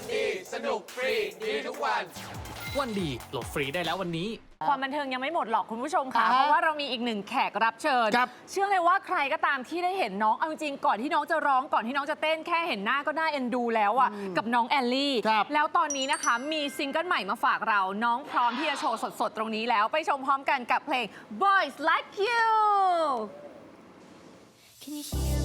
วันดี สนุกฟรี ดีทุกวัน วันดีโหลดฟรีได้แล้ววันนี้ ความบันเทิงยังไม่หมดหรอกคุณผู้ชมค่ะ อ่าเพราะว่าเรามีอีกหนึ่งแขกรับเชิญ ครับ เชื่อเลยว่าใครก็ตามที่ได้เห็นน้อง เอาจริงๆก่อนที่น้องจะร้องก่อนที่น้องจะเต้นแค่เห็นหน้าก็น่าเอ็นดูแล้วอะกับน้องแอลลี่ ครับแล้วตอนนี้นะคะมีซิงเกิลใหม่มาฝากเรา น้องพร้อมที่จะโชว์สดๆ ตรงนี้แล้วไปชมพร้อมกันกับเพลง Boys Like You Can you hear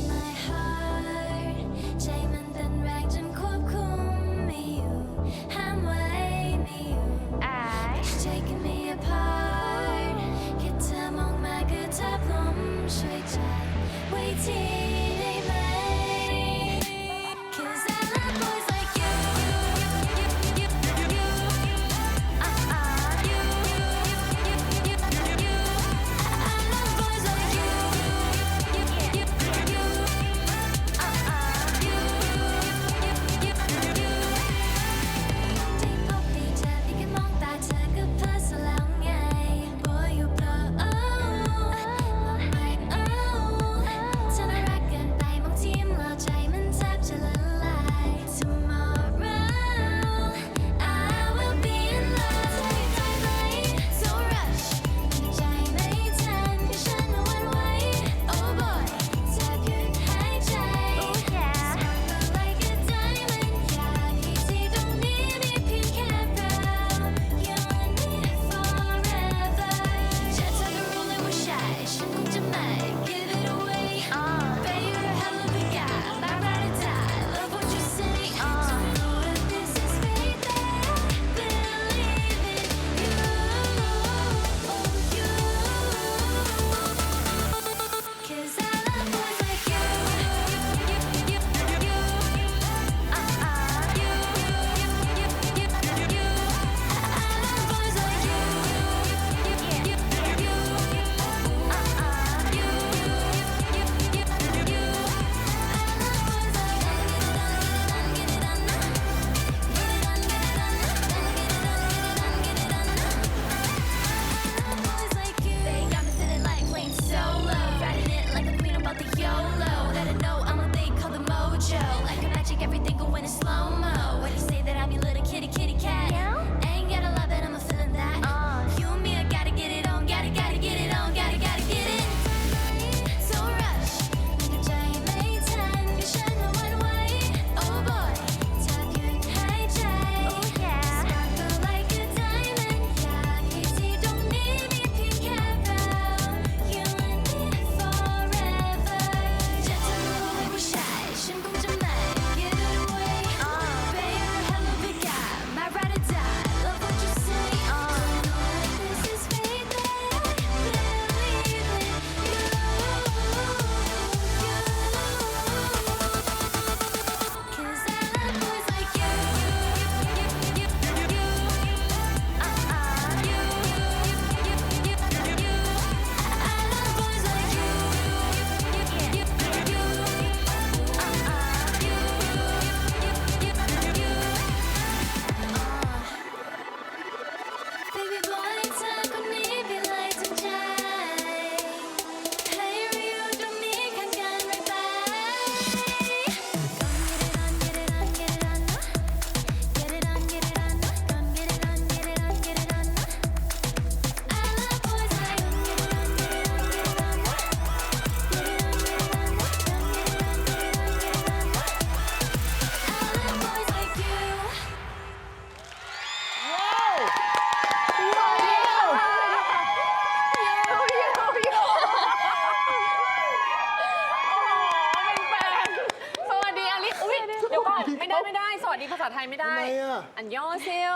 ไม่ได้ไม่ได้ สวัสดีภาษาไทยไม่ได้ ทำไมอะ อันยองเซล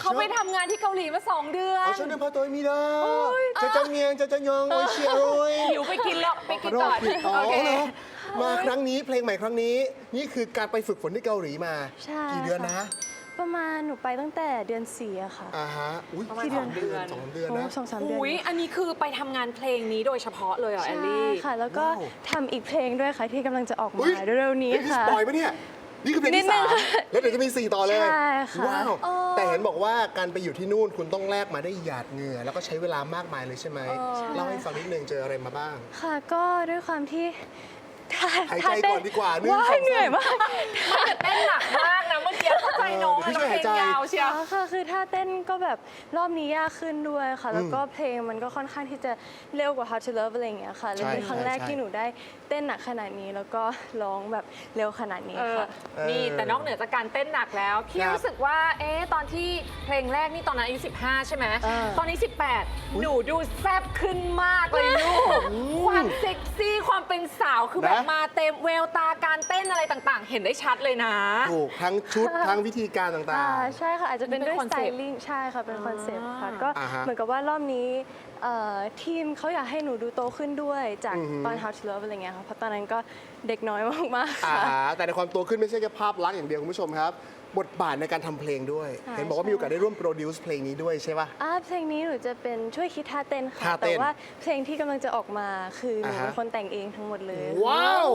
เขาไปทำงานที่เกาหลีมาสองเดือน เอาฉันเดินพาตัวมีดาจะจังเงียงจะจังยองโอเชียโรยหิวไปกินแล้วไปกินก่อนขโทษผิดอ๋อโอเค เหรอมาครั้งนี้เพลงใหม่ครั้งนี้ นี่คือการไปฝึกฝนที่เกาหลีมา ใช่ กี่เดือนนะค่ะ ประมาณหนูไปตั้งแต่เดือนสี่อะค่ะ อ่าฮะอุ้ยประมาณสองสองเดืเดืออนนสองเดือนโอ้นะ สองสามเดือนอุ้ยอันนี้คือไปทำงานเพลงนี้โดยเฉพาะเลยเหรอแอใช่ลลี่ ค่ะ แล้วก็ว้าว ทำอีกเพลงด้วยค่ะ ที่กำลังจะออกอุ๊มายเร็วๆนี้เฮ้ยนี่สค่ะปอยล์ปะเนี่ย นี่คือเพลงนิที่ดนึสางมแล้วเดี๋ยวจะมีสี่ต่อเลยใช่ค่ะ ว้าว แต่เห็นบอกว่าการไปอยู่ที่นู่นคุณต้องแลกมาได้วยหยาดเหงื่อ แล้วก็ใช้เวลามากมายเลยใช่ไหมเล่าให้ฟังนิดนึงเจออะไรมาบ้าง ค่ะ ก็ด้วยความที่หายใจก่อนดีกว่าหนึ่งว้าสองสามยเหนื่อยมากเต้นหนักมากนะเมื่อกี้ เชียว อ๋อค่ะคือท่าเต้นก็แบบรอบนี้ยากขึ้นด้วยค่ะ แล้วก็เพลงมันก็ค่อนข้างที่จะเร็วกว่า How to Love อะไรอย่างเงี้ยค่ะเลยเป็นใช่ครั้งแรกใช่ที่หนูได้เต้นหนักขนาดนี้ แล้วก็ร้องแบบเร็วขนาดนี้เออค่ะ นี่แต่นอกเหนือจากการเต้นหนักแล้ว พี่ครับรู้สึกว่าเอ๊ะตอนที่เพลงแรกนี่ตอนนั้นอายุ 15 ใช่ไหมเออตอนนี้ 18 หนูดูแซ่บขึ้นมากเลยลูกความเซ็กซี่ความเป็นสาวคือแบบนะมาเต็มเวลตาการเต้นอะไรต่างๆ เห็นได้ชัดเลยนะ ถูกทั้งชุดทั้งวิธีการต่าอ่างใช่ค่ะอาจจะเป็นเป็นด้วยคอนสไตเซ็ปต์ลิ่งใช่ค่ะเป็นคอนเซ็ปต์ค่ะก็อ่าฮะเหมือนกับว่ารอบนี้เอ่อทีมเขาอยากให้หนูดูโตขึ้นด้วยจากอือหือ ตอน How to Love อะไรเงี้ยค่ะเพราะตอนนั้นก็เด็กน้อยมากๆๆอ่าค่ะ ฮะแต่ในความโตขึ้นไม่ใช่แค่ภาพลักษณ์อย่างเดียวคุณผู้ชมครับ บทบาทในการทำเพลงด้วย ใช่เห็นบอกว่ามีโอกาสได้ร่วมโปรดิวซ์เพลงนี้ด้วยใช่ป่ะอ่าเพลงนี้หนูจะเป็นช่วยคิดท่าเต้นค่ะ ท่าเต้แต่นว่าเพลงที่กำลังจะออกมาคือหนูอ่าฮะ เป็นคนแต่งเองทั้งหมดเลย ว้าว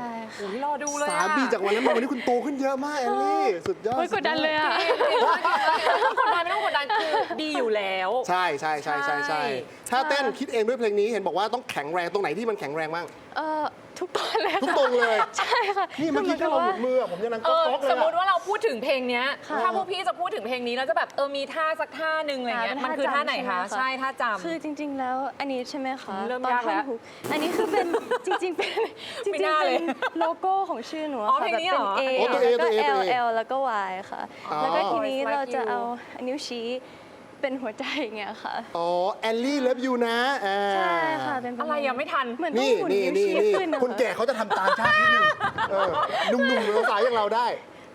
ใช่ค่ะ โอ้ยรอดูเลยสามอะปีจากวันนั้นมาวันนี้คุณโตขึ้นเยอะมากแอลลี่สุดยอดโอ้ยกดดันเลยอะเก่งมากเก่งมากไม่ต้องกดดันไม่ต้องกดดันคือดีอยู่แล้ว ใช่ใช่ใช่ใช่ใช่ใช่ ถ้าเต้นคิดเองด้วยเพลงนี้เห็นบอกว่าต้องแข็งแรงตรงไหนที่มันแข็งแรงบ้าง เออ ทุกตอนเลยค่ะทุกตรงเลย ใช่ค่ะนี่เมื่อกี้คืถ้าเราหมุนนมืออะผมยังนั่งเอก๊อกอๆเลยสมมติอะว่าเราพูดถึงเพลงเนี้ยค่ะถ้าพวกพี่จะพูดถึงเพลงนี้แล้วจะแบบเออมีท่าสักท่าหนึ่งอะไรเงี้ยอ่ามันคือท่าไหนคะจำใช่ท่าจำ คือจริง ๆ แล้วอันนี้ใช่ไหมคะเริ่มตอนยากแล้วท่อนฮุกอันนี้คือเป็น จริง ๆ เป็นจริงไม่ๆน่าเลยเป็นโลโก้ของชื่อหนูอะอ๋อค่ะเพลงแบบนี้เป็นเหรอ A โอ้ตัว A แล้วก็ ตัว A ตัว L A L แล้วก็ Y ค่ะอ๋อแล้วก็ทีนี้ Boys Like เราจะ You เอานิ้วชี้ เป็นหัวใจอย่างเงี้ยค่ะ อ๋อแอลลี่เลิฟยูนะอ่าใช่ค่ะ เป็นปอะไรมาณยังไม่ทัน เหมือนต้องนี่หมุนนี่นิ้วนี่ชี้นี่ขึ้นอะคนแก่เขาจะทำตามชาตินิดนึงเออหนุ่มๆหรือสาวๆอย่างเราได้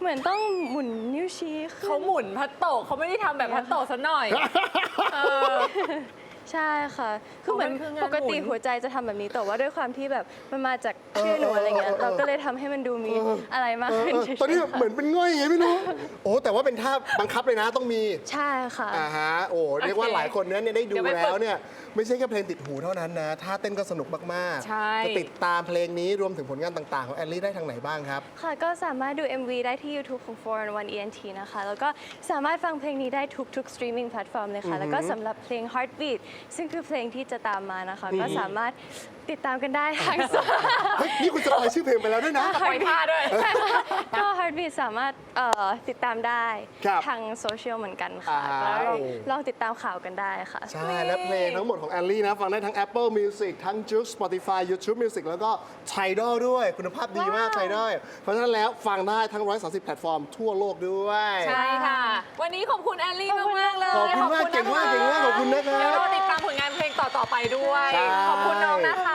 เหมือนต้องหมุนนิ้วชี้ขึ้น เขาหมุนพัดโตะเขาไม่ได้ทำแบบพัดโตะซะหน่อย เออ ใช่ค่ะ คือเหมือนมันคืองานปกติหมุนหัวใจจะทำแบบนี้ แต่ว่าด้วยความที่แบบมันมาจากชื่อหนูอะไรเงี้ยเราก็เลยทำให้มันดูมีอะไรมากเออขึ้นเออเฉยๆตอนนี้เหมือนเป็นง่อยไงไม่รู้ โอ้แต่ว่าเป็นท่าบังคับเลยนะต้องมี ใช่ค่ะ อ่าฮะ โอ้ เรียกว่าโอเคหลายคนเนี้ยเนี่ยได้ดูเดี๋ยวไปฝึกแล้วเนี่ย ไม่ใช่แค่เพลงติดหูเท่านั้นนะ ท่าเต้นก็สนุกมาก ใช่จะติดตามเพลงนี้รวมถึงผลงานต่าง ๆ ของแอลลี่ได้ทางไหนบ้างครับ ค่ะ ก็สามารถดู MV ได้ที่ YouTube ของ4 in 1 ENT นะคะ แล้วก็สามารถฟังเพลงนี้ได้ทุกๆ streaming platform เลยค่ะ แล้วก็สำหรับเพลง Heartbeat ซึ่งคือเพลงที่จะตามมานะคะ ก็สามารถ ติดตามกันได้ทางโซเฮ้ยนี่คุณสปอยชื่อเพลงไปแล้วด้วยนะ ปล่อยท่าด้วยก็ Heartbeat สามารถเอ่อติดตามได้ครับทางโซเชียลเหมือนกันค่ะอ่าก็ลองโอ้ลองติดตามข่าวกันได้ค่ะ ใช่ และเพลงทั้งหมดของแอลลี่นะ ฟังได้ทั้ง Apple Music ทั้ง Juke Spotify YouTube Music แล้วก็ Tidal ด้วย คุณภาพดีมาก Tidal เพราะฉะนั้นแล้วฟังได้ทั้ง 130 แพลตฟอร์มทั่วโลกด้วย ใช่ค่ะ วันนี้ขอบคุณแอลลี่มากมากๆเลยขอบคุณมากเก่งมากเก่งมากขอบคุณนะครับเดี๋ยวเราติดตามผลงานเพลงต่อ ๆ ไปด้วย ใช่ ขอบคุณน้องนะคะ